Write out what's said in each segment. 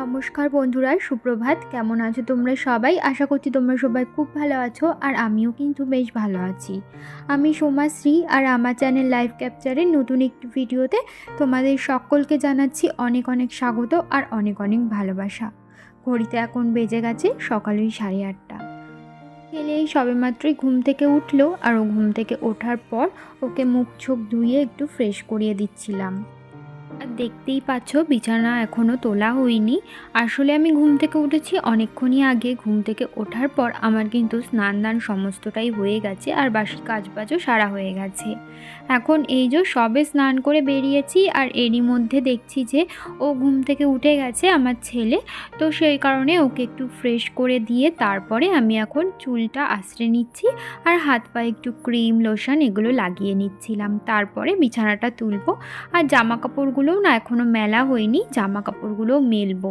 নমস্কার বন্ধুরা, সুপ্রভাত। কেমন আছো তোমরা সবাই? আশা করছি তোমরা সবাই খুব ভালো আছো আর আমিও কিন্তু বেশ ভালো আছি। আমি সোমাশ্রী আর আমার চ্যানেল লাইভ ক্যাপচারের নতুন একটি ভিডিওতে তোমাদের সকলকে জানাচ্ছি অনেক অনেক স্বাগত আর অনেক অনেক ভালোবাসা। ঘড়িতে এখন বেজে গেছে সকালের সাড়ে আটটা। ছেলে এই সবেমাত্রই ঘুম থেকে উঠল আর ও ঘুম থেকে ওঠার পর ওকে মুখ চোখ ধুয়ে একটু ফ্রেশ করিয়ে দিচ্ছিলাম। আর দেখতেই পাচ্ছ বিছানা এখনও তোলা হয়নি। আসলে আমি ঘুম থেকে উঠেছি অনেকক্ষণই আগে। ঘুম থেকে ওঠার পর আমার কিন্তু স্নান দান সমস্তটাই হয়ে গেছে আর বাসি কাজবাজও সারা হয়ে গেছে। এখন এই যে সবে স্নান করে বেরিয়েছি আর এরই মধ্যে দেখছি যে ও ঘুম থেকে উঠে গেছে আমার ছেলে। তো সেই কারণে ওকে একটু ফ্রেশ করে দিয়ে তারপরে আমি এখন চুলটা আশ্রে নিচ্ছি আর হাত পায়ে একটু ক্রিম, লোশন এগুলো লাগিয়ে নিচ্ছিলাম। তারপরে বিছানাটা তুলবো। আর জামা কাপড়গুলোও না এখনও মেলা হয়নি জামা কাপড়গুলো মেলবো।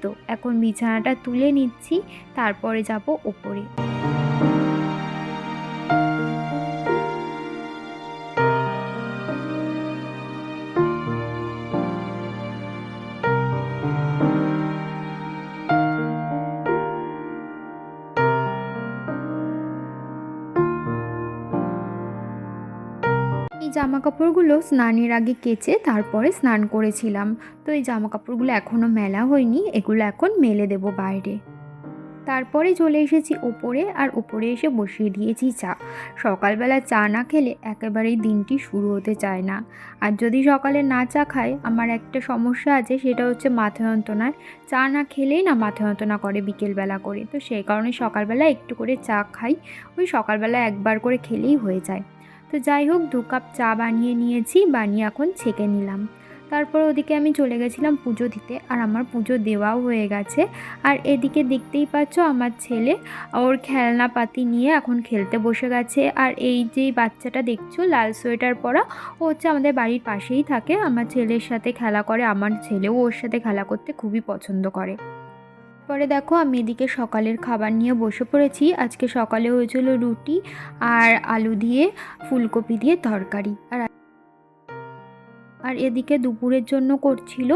তো এখন বিছানাটা তুলে নিচ্ছি তারপরে যাব ওপরে। জামা কাপড়গুলো স্নানের আগে কেচে তারপরে স্নান করেছিলাম। তো এই জামা কাপড়গুলো এখনও মেলা হয়নি, এগুলো এখন মেলে দেব বাইরে। তারপরে চলে এসেছি ওপরে আর ওপরে এসে বসিয়ে দিয়েছি চা। সকালবেলা চা না খেলে একেবারেই দিনটি শুরু হতে চায় না। আর যদি সকালে না চা খায় আমার একটা সমস্যা আছে, সেটা হচ্ছে মাথা যন্ত্রণায়। চা না খেলেই না মাথা যন্ত্রণা করে বিকেলবেলা করে। তো সেই কারণে সকালবেলা একটু করে চা খাই। ওই সকালবেলা একবার করে খেলেই হয়ে যায়। তো যাই হোক, দু কাপ চা বানিয়ে নিয়েছি, বানিয়ে এখন ছেঁকে নিলাম। তারপর ওদিকে আমি চলে গেছিলাম পুজো দিতে, আর আমার পুজো দেওয়াও হয়ে গেছে। আর এদিকে দেখতেই পাচ্ছ আমার ছেলে, ওর খেলনা পাতি নিয়ে এখন খেলতে বসে গেছে। আর এই যে বাচ্চাটা দেখছ, লাল সোয়েটার পরা, ও হচ্ছে আমাদের বাড়ির পাশেই থাকে। আমার ছেলের সাথে খেলা করে, আমার ছেলেও ওর সাথে খেলা করতে খুবই পছন্দ করে। পরে দেখো আমি এদিকে সকালের খাবার নিয়ে বসে পড়েছি। আজকে সকালে হয়েছিল রুটি আর আলু দিয়ে ফুলকপি দিয়ে তরকারি। আর আর এদিকে দুপুরের জন্য করছিল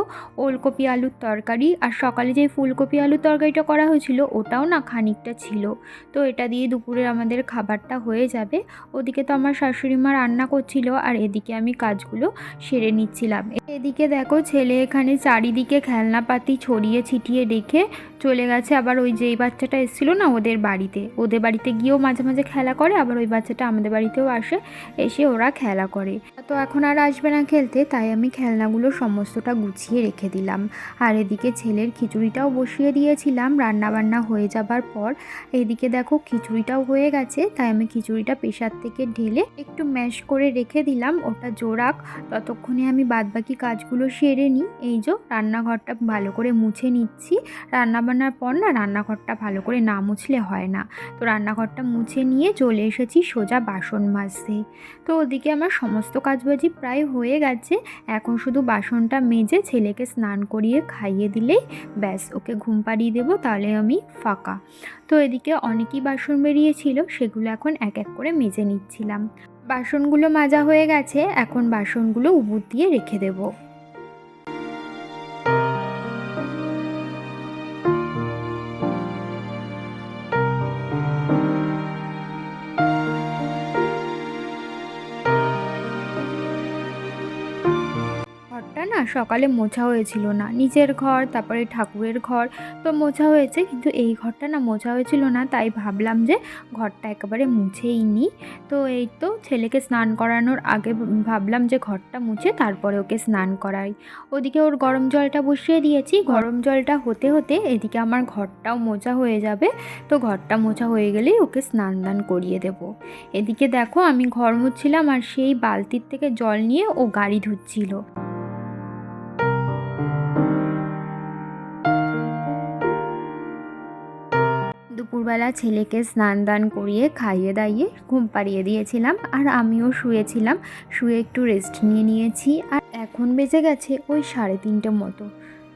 ওলকপি আলুর তরকারি। আর সকালে যে ফুলকপি আলুর তরকারিটা করা হয়েছিল, ওটাও না খানিকটা ছিল। তো এটা দিয়ে দুপুরের আমাদের খাবারটা হয়ে যাবে। ওদিকে তো আমার শাশুড়ি মা রান্না করছিল, আর এদিকে আমি কাজগুলো সেরে নিচ্ছিলাম। এদিকে দেখো ছেলে এখানে চারিদিকে খেলনাপাতি ছড়িয়ে ছিটিয়ে রেখে চলে গেছে। আবার ওই যেই বাচ্চাটা এসেছিল না ওদের বাড়িতে ওদের বাড়িতে গিয়েও মাঝে মাঝে খেলা করে, আবার ওই বাচ্চাটা আমাদের বাড়িতেও আসে, এসে ওরা খেলা করে। তো এখন আর আসবে না খেলতে, তাই আমি খেলনাগুলো সমস্তটা গুছিয়ে রেখে দিলাম। আর এদিকে ছেলের খিচুড়িটাও বসিয়ে দিয়েছিলাম। রান্না বান্না হয়ে যাবার পর এদিকে দেখো খিচুড়িটাও হয়ে গেছে। তাই আমি খিচুড়িটা প্রেশার থেকে ঢেলে একটু ম্যাশ করে রেখে দিলাম। ওটা জোরাক ততক্ষণে আমি বাদবাকি কাজগুলো সেরে নিই। এই যে রান্নাঘরটা ভালো করে মুছে নিচ্ছি। রান্নাবান্নার পর না রান্নাঘরটা ভালো করে না মুছলে হয় না। তো রান্নাঘরটা মুছে নিয়ে চলে এসেছি সোজা বাসন মাজতে। তো ওদিকে আমার সমস্ত কাজবাজি প্রায় হয়ে গেছে। এখন শুধু বাসনটা মেজে ছেলেকে স্নান করিয়ে খাইয়ে দিলেই ব্যাস, ওকে ঘুম পাড়িয়ে দেবো, তাহলে আমি ফাঁকা। তো এদিকে অনেকই বাসন বেরিয়েছিল, সেগুলো এখন এক এক করে মেজে নিচ্ছিলাম। বাসনগুলো মাজা হয়ে গেছে, এখন বাসনগুলো উবুর দিয়ে রেখে দেবো। সকালে মোছা হয়েছিল না। নিচের ঘর, তারপরে ঠাকুরের ঘর তো মোছা হয়েছে। কিন্তু এই ঘরটা না মোছা হয়েছিল না, তাই ভাবলাম যে ঘরটা একেবারে মুছেই নিই তো এই তো ছেলেকে স্নান করানোর আগে ভাবলাম যে ঘরটা মুছে তারপরে ওকে স্নান করাই। ওদিকে ওর গরম জলটা বসিয়ে দিয়েছি। গরম জলটা হতে হতে এদিকে আমার ঘরটাও মোছা হয়ে যাবে। তো ঘরটা মোছা হয়ে গেলেই ওকে স্নান দান করিয়ে দেব। এদিকে দেখো আমি ঘর মুছছিলাম আর সেই বালতির থেকে জল নিয়ে ও গাড়ি ধুচ্ছিল। দুপুরবেলা ছেলেকে স্নান দান করিয়ে খাইয়ে দাইয়ে ঘুম পাড়িয়ে দিয়েছিলাম আর আমিও শুয়েছিলাম। শুয়ে একটু রেস্ট নিয়ে নিয়েছি আর এখন বেজে গেছে ওই সাড়ে তিনটে মতো।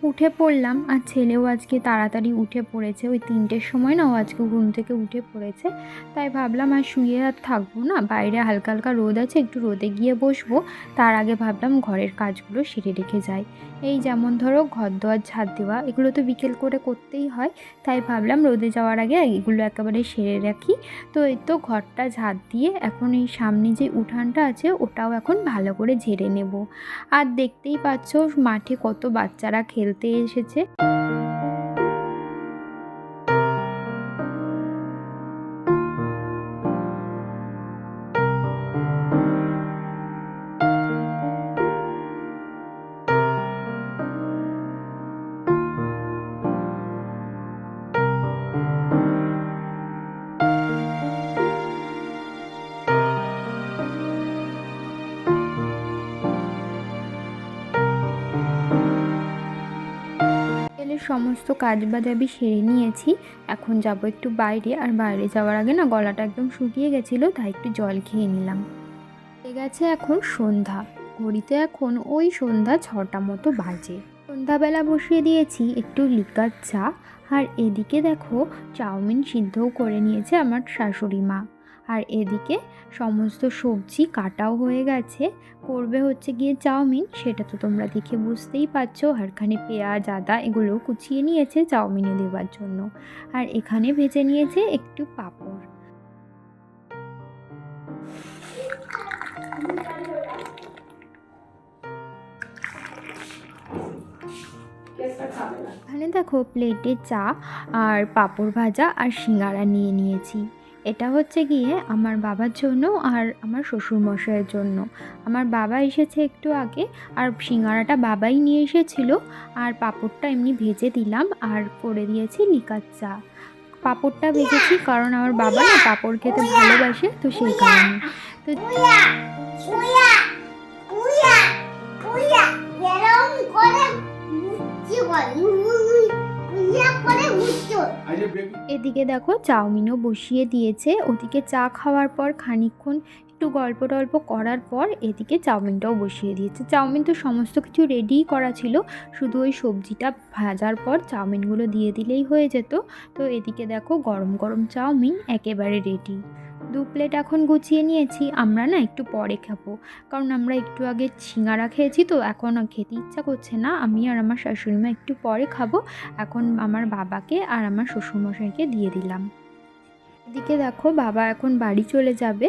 উঠে পড়লাম আর ছেলেও আজকে তাড়াতাড়ি উঠে পড়েছে। ওই তিনটের সময় না ও আজকে ঘুম থেকে উঠে পড়েছে। তাই ভাবলাম আর শুয়ে আর থাকব না। বাইরে হালকা হালকা রোদ আছে, একটু রোদে গিয়ে বসবো। তার আগে ভাবলাম ঘরের কাজগুলো সেরে রেখে যাই। এই যেমন ধরো ঘর দোয়ার, ঝাড় দেওয়া, এগুলো তো বিকেল করে করতেই হয়। তাই ভাবলাম রোদে যাওয়ার আগে এগুলো একেবারে সেরে রাখি। তো এই তো ঘরটা ঝাড় দিয়ে এখন এই সামনে যে উঠানটা আছে, ওটাও এখন ভালো করে ঝেড়ে নেব। আর দেখতেই পাচ্ছ মাঠে কত বাচ্চারা খেলতে এসেছে। সমস্ত কাজ বাজ আমি সেরে নিয়েছি। এখন যাব একটু বাইরে। আর বাইরে যাওয়ার আগে না গলাটা একদম শুকিয়ে গেছিল, তাই একটু জল খেয়ে নিলাম। গেছে এখন সন্ধ্যা। ঘড়িতে এখন ওই সন্ধ্যা ছটা মতো বাজে। সন্ধ্যাবেলা বসিয়ে দিয়েছি একটু লিকার চা। আর এদিকে দেখো, চাউমিন সিদ্ধও করে নিয়েছে আমার শাশুড়ি মা। আর এদিকে সমস্ত সবজি কাটাও হয়ে গেছে। করবে হচ্ছে গিয়ে চাউমিন, সেটা তো তোমরা দেখে বুঝতেই পারছ। আর এখানে পেঁয়াজ, আদা এগুলো কুচিয়ে নিয়েছে চাউমিনে দেওয়ার জন্য। আর এখানে ভেজে নিয়েছে একটু পাঁপড়। এখানে দেখো প্লেটে চা আর পাঁপড় ভাজা আর সিঙ্গারা নিয়ে নিয়েছি। এটা হচ্ছে গিয়ে আমার বাবার জন্য আর আমার শ্বশুরমশাইয়ের জন্য। আমার বাবা এসেছে একটু আগে আর সিঙ্গারাটা বাবাই নিয়ে এসেছিল আর পাঁপড়টা এমনি ভেজে দিলাম আর করে দিয়েছি লিকার চা। পাঁপড়টা ভেজেছি কারণ আমার বাবা না পাঁপড় খেতে ভালোবাসে তো সেই কারণে। তো এদিকে দেখো চাউমিনও বসিয়ে দিয়েছে ওদিকে চা খাওয়ার পর খানিক্ষণ একটু গল্প টল্প করার পর এদিকে চাউমিনটাও বসিয়ে দিয়েছে চাউমিন তো সমস্ত কিছু রেডিই করা ছিল শুধু ওই সবজিটা ভাজার পর চাউমিনগুলো দিয়ে দিলেই হয়ে যেত তো এদিকে দেখো গরম গরম চাউমিন একেবারে রেডি দু প্লেট এখন গুছিয়ে নিয়েছি, আমরা না একটু পরে খাব। কারণ আমরা একটু আগে সিঙ্গারা খেয়েছি তো, এখন খেতে ইচ্ছা করছে না। আমি আর আমার শাশুড়িমা একটু পরে খাব। এখন আমার বাবাকে আর আমার শ্বশুরমশাইকে দিয়ে দিলাম। এদিকে দেখো বাবা এখন বাড়ি চলে যাবে।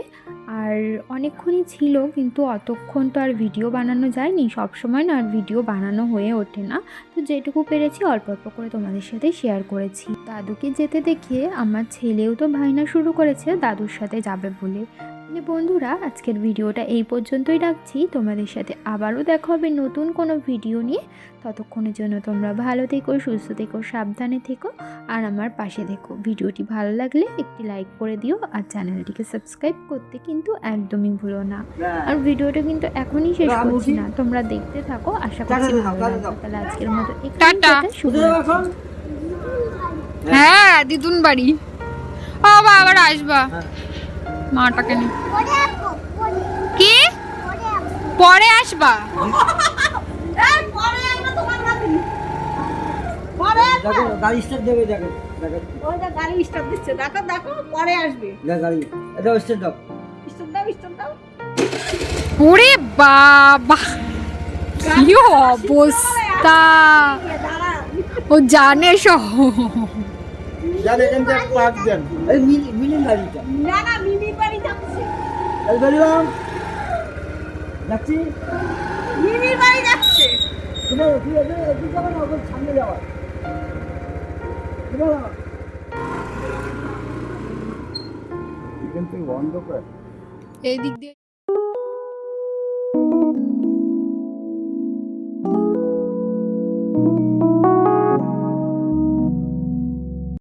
আর অনেকক্ষণই ছিল, কিন্তু অতক্ষণ তো আর ভিডিও বানানো যায়নি। সব সময় না আর ভিডিও বানানো হয়ে ওঠে না। তো যেটুকু পেরেছি অল্প অল্প করে তোমাদের সাথে শেয়ার করেছি। দাদুকে যেতে দেখে আমার ছেলেও তো ভাইনা শুরু করেছে, দাদুর সাথে যাবে বলে। তাহলে বন্ধুরা আজকের ভিডিওটা এই পর্যন্তই রাখছি। তোমাদের সাথে আবারও দেখা হবে নতুন কোনো ভিডিও নিয়ে। ততক্ষণের জন্য তোমরা ভালো থেকো সুস্থ থেকো সাবধানে থেকো আর আমার পাশে দেখো। ভিডিওটি ভালো লাগলে একটি লাইক করে দিও আর চ্যানেলটিকে সাবস্ক্রাইব করতে কিন্তু একদমই ভুলো না। আর ভিডিওটা কিন্তু এখনই শেষ করছি না। তোমরা দেখতে থাকো আশা করছি ভালো লাগবে। তাহলে আজকের মতো শুভ হ্যাঁ দিদুন বাড়ি। ও বা আবার আসবা। মাটাকে নি। পরে কি? পরে আসবা। পরে আসব? তোমার কাছে। পরে দেখো গাড়ি স্টার্ট দেবে দেখো দেখো। ওইটা গাড়ি স্টপ দিচ্ছে দেখো দেখো পরে আসবে। গাড়ি। এটা স্টার্ট দাও। স্টপ দাও স্টপ দাও। ওরে বাবা কি অবস্থা? ও জানে সহ যান এখান থেকে পাক দেন। এই মিনি মিনি না না মিমির বাড়ি যাচ্ছে এই বেরিলাম যাচ্ছি। মিমির বাড়ি যাচ্ছে। তুমি তুই এদিকে এদিকে যাবে না ওদের সামনে যাওয়া। এখান থেকে বন্ধ করে। এই দিক দিয়ে